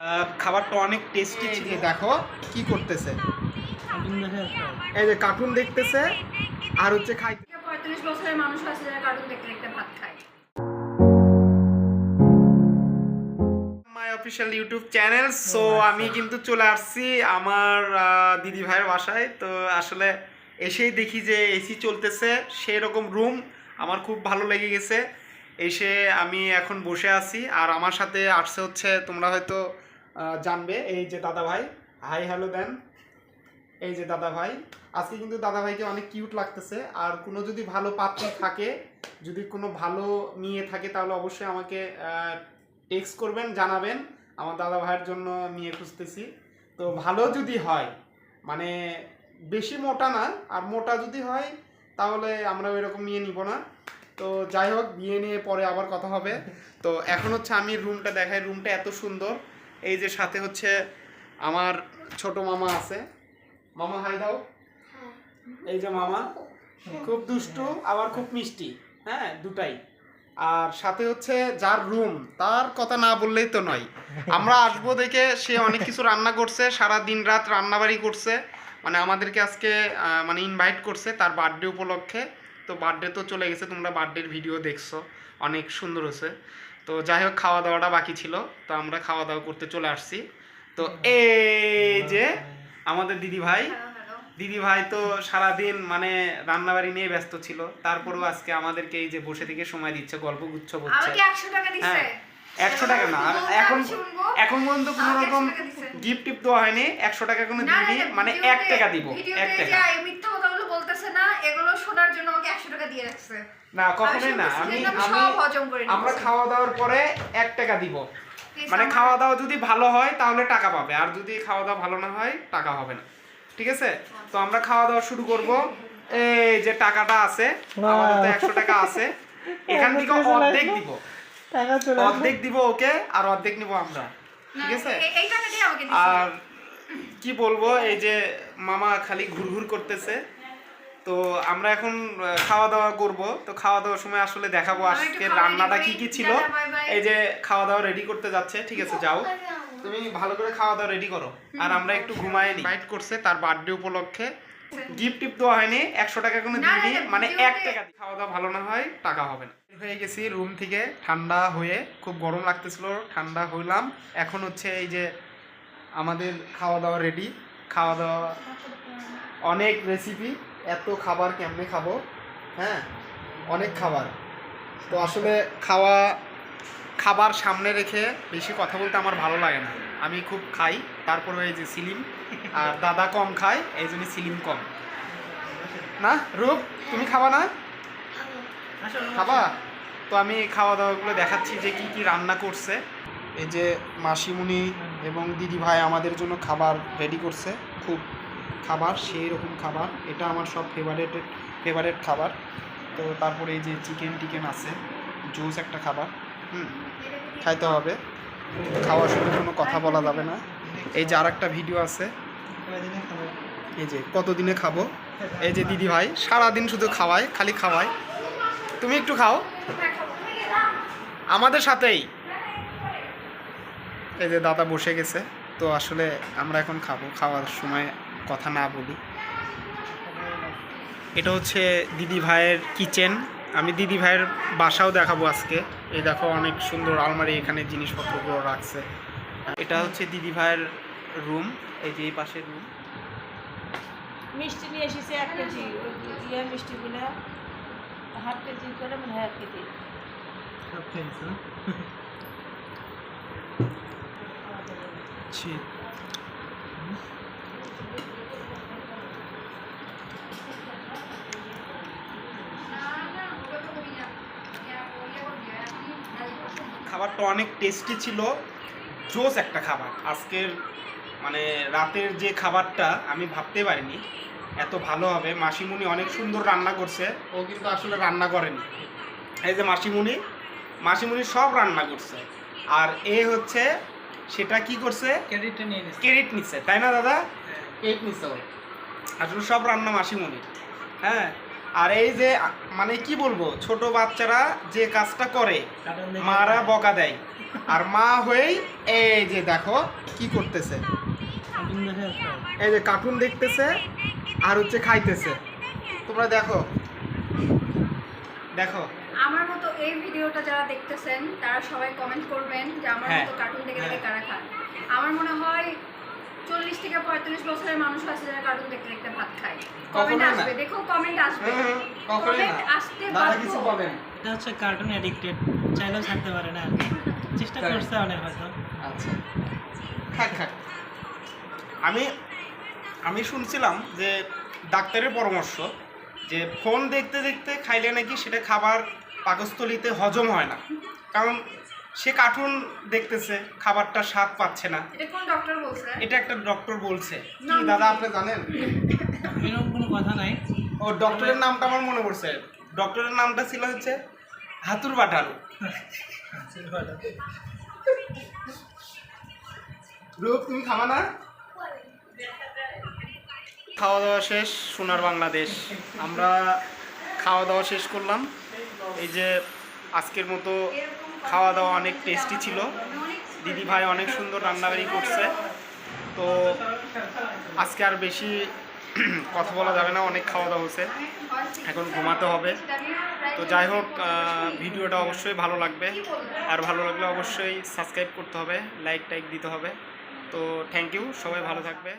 আহ, খাবারটা অনেক টেস্টি ছিল। দেখো কি করতেছে। এই যে কার্টুন দেখতেছে আর হচ্ছে খাইতে পঁয়তাল্লিশ বছরের মানুষ আছে যারা কার্টুন দেখতে দেখতে ভাত খায়। My official YouTube channel so আমি কিন্তু চলে আসছি আমার দিদি ভাইয়ের বাসায়। তো আসলে এসেই দেখি যে এসি চলতেছে সেই রকম রুম আমার খুব ভালো লেগে গেছে। এসে আমি এখন বসে আছি আর আমার সাথে আসছে হচ্ছে তোমরা হয়তো জানবে, এই যে দাদা ভাই হাই হ্যালো দেন এই যে দাদা ভাই আজকে কিন্তু দাদা ভাইকে অনেক কিউট লাগতেছে। আর কোনো যদি ভালো পাত্র থাকে, যদি কোনো ভালো মেয়ে থাকে, তাহলে অবশ্যই আমাকে টেক্সট করবেন, জানাবেন। আমার দাদা ভাইয়ের জন্য মেয়ে খুঁজতেছি। তো ভালো যদি হয় মানে বেশি মোটা না, আর মোটা যদি হয়, তাহলে আমরা এরকম নিয়ে নিব না। তো যাই হোক, বিয়ে নিয়ে পরে আবার কথা হবে। তো এখন হচ্ছে আমি রুমটা দেখাই। রুমটা এত সুন্দর। এই যে সাথে হচ্ছে আমার ছোট মামা আছে। মামা, হাই দাও। এই যে মামা, খুব দুষ্টু, আবার খুব মিষ্টি হ্যাঁ দুটাই। আর সাথে হচ্ছে যার রুম তার কথা না বললেই তো নয়। আমরা আসব দেখে সে অনেক কিছু রান্না করছে, সারা দিন রাত রান্নাবাড়ি করছে। মানে আমাদেরকে আজকে মানে ইনভাইট করছে তার বার্থডে উপলক্ষে। তো বার্থডে তো চলে গেছে, তোমরা বার্থডের ভিডিও দেখছ, অনেক সুন্দর হয়েছে। তো যাই হোক খাওয়া দাওয়াটা বাকি ছিল। তো আমরা খাওয়া দাওয়া করতে চলে আসছি। তো এই যে আমাদের দিদি ভাই দিদি ভাই তো সারাদিন মানে রান্নাবাড়ি নিয়ে ব্যস্ত ছিল। তারপরেও আজকে আমাদেরকে এই যে বসে থেকে সময় দিচ্ছে গল্প গুচ্ছ করছে। আমাকে একশো টাকা দিছে। হ্যাঁ একশো টাকা না আর এখন এখন পর্যন্ত কোনো রকম 100 টাকা দিছে। গিফট টিপ দেওয়া হয়নি একশো টাকা কোনো দিইনি মানে এক টাকা দিব এক টাকা। শোনার জন্য আমাকে একশো টাকা দিয়ে রাখছে। না কখনোই না। আমি আমি আমরা খাওয়া দাওয়ার পরে এক টাকা দিব। মানে খাওয়া দাওয়া যদি ভালো হয় তাহলে টাকা পাবে। আর যদি খাওয়া দাওয়া ভালো না হয় টাকা হবে না। ঠিক আছে? তো আমরা খাওয়া দাওয়া শুরু করব। এই যে টাকাটা আছে আমাদের তো একশো টাকা আছে। এখান থেকে অর্ধেক দিব। টাকা চলে অর্ধেক দিব ওকে আর অর্ধেক নিব আমরা। ঠিক আছে? এই- এই টাকাটাই আমাকে আর কি বলব এই যে মামা খালি ঘুরঘুর করতেছে। তো আমরা এখন খাওয়া দাওয়া করব। তো খাওয়া দাওয়ার সময় আসলে দেখাবো আজকে রান্নাটা কি কি ছিল। এই যে খাওয়া দাওয়া রেডি করতে যাচ্ছে ঠিক আছে যাও। তুমি ভালো করে খাওয়া দাওয়া রেডি করো আর আমরা একটু ঘুমাই নি। বাইট করছে তার বার্থডে উপলক্ষে। গিফট টিপ দেওয়া হয়নি একশো টাকা কোনো দিইনি মানে এক টাকা দিয়ে। খাওয়া দাওয়া ভালো না হয় টাকা হবে না। হয়ে গেছি রুম থেকে ঠান্ডা হয়ে খুব গরম লাগতেছিল ঠান্ডা হইলাম। এখন হচ্ছে এই যে আমাদের খাওয়া দাওয়া রেডি খাওয়া দাওয়া অনেক রেসিপি এত খাবার কেমনে খাব? হ্যাঁ? অনেক খাবার। তো আসলে খাওয়া, খাবার সামনে রেখে বেশি কথা বলতে আমার ভালো লাগে না। আমি খুব খাই, তারপরে এই যে সিলিম, আর দাদা কম খায়, এই জন্য সিলিম কম। না, রূপ, তুমি খাবা না? খাবা? তো আমি খাওয়া দাওয়াগুলো দেখাচ্ছি যে কি কি রান্না করছে। এই যে মাসিমুনি এবং দিদি ভাই আমাদের জন্য খাবার রেডি করছে, খুব খাবার, সেই রকম খাবার। এটা আমার সব ফেভারেট ফেভারেট খাবার। তো তারপরে এই যে চিকেন টিকেন আছে জুস একটা খাবার, হুম, খাইতে হবে। খাওয়ার সময় কোনো কথা বলা যাবে না। এই যে আর একটা ভিডিও আছে। এই যে কতদিনে খাব? এই যে দিদি ভাই, সারাদিন শুধু খাওয়ায়, খালি খাওয়ায়। তুমি একটু খাও। আমাদের সাথেই। এই যে দাদা বসে গেছে। তো আসলে আমরা এখন খাব, খাওয়ার সময় কথা না বলি। এটা হচ্ছে দিদি ভাইয়ের কিচেন। আমি দিদি ভাইয়ের বাসাও দেখাবো আজকে। এই দেখো অনেক সুন্দর আলমারি এখানে জিনিসপত্রগুলো রাখছে। এটা হচ্ছে দিদি ভাইয়ের রুম এই যে এই পাশের রুম। মিষ্টি নিয়ে এসেছে এক কেজি। ইয়ে মিষ্টিগুলো হাফ কেজি করে মানে এক কেজি। খাবারটা অনেক টেস্টি ছিল। জোস একটা খাবার। আজকের মানে রাতের যে খাবারটা আমি ভাবতে পারিনি এত ভালো হবে। মাসিমুনি অনেক সুন্দর রান্না করছে। ও কিন্তু আসলে রান্না করেনি। এই যে মাসিমুনি মাসিমুনি সব রান্না করছে। আর এ হচ্ছে সেটা কি করছে? ক্রেডিটটা নিয়ে নিচ্ছি ক্রেডিট নিচ্ছে তাই না দাদা? ক্রেডিট নিচ্ছে ও। আসলে সব রান্না মাসিমুনি হ্যাঁ? আর এই যে মানে কি বলব ছোট বাচ্চারা যে কাজটা করে মারা বকা দেয়। আর মা হয়েই এই যে দেখো কি করতেছে। এই যে কার্টুন দেখতেছে আর হচ্ছে খাইতেছে। তোমরা দেখো। দেখো। আমার মতো এই ভিডিওটা যারা দেখতেছেন তারা সবাই কমেন্ট করবেন যে আমার হ্যাঁ। মতো কার্টুন দেখে দেখে হ্যাঁ। কারা খান আমার মনে হয় চল্লিশ থেকে পঁয়তাল্লিশ বছরের মানুষ আছে যারা কার্টুন দেখতে দেখতে ভাত খায়। কমেন্ট আসবে দেখো কমেন্ট আসবে। কমেন্ট আসতে কিছু এটা হচ্ছে কার্টুন অ্যাডিক্টেড চাইলেও ছাড়তে পারে না আর কি। চেষ্টা? করছে অনেক হয়তো। আচ্ছা। আমি আমি শুনছিলাম যে ডাক্তারের পরামর্শ যে ফোন দেখতে দেখতে খাইলে নাকি সেটা খাবার পাকস্থলিতে হজম হয় না। কারণ সে কার্টুন দেখতেছে খাবারটা স্বাদ পাচ্ছে না। এটা কোন ডক্টর বলছে? এটা একটা ডক্টর বলছে। কি দাদা আপনি জানেন? এরকম কোনো কথা নাই। ও ডক্টরের নামটা আমার মনে পড়ছে। ডক্টরের নামটা ছিল হচ্ছে হাতুর বাটাল রূপ তুমি খাবা না? খাওয়া দাওয়া শেষ সোনার বাংলাদেশ। আমরা খাওয়া দাওয়া শেষ করলাম। এই যে আজকের মতো খাওয়া দাওয়া অনেক টেস্টি ছিল। দিদি ভাই অনেক সুন্দর রান্নাবাড়ি করছে। তো আজকে আর বেশি কথা বলা যাবে না, অনেক খাওয়া দাওয়া হয়েছে এখন ঘুমাতে হবে। তো যাই হোক ভিডিওটা অবশ্যই ভালো লাগবে। আর ভালো লাগলে অবশ্যই সাবস্ক্রাইব করতে হবে লাইক টাইক দিতে হবে। তো থ্যাংক ইউ সবাই ভালো থাকবে।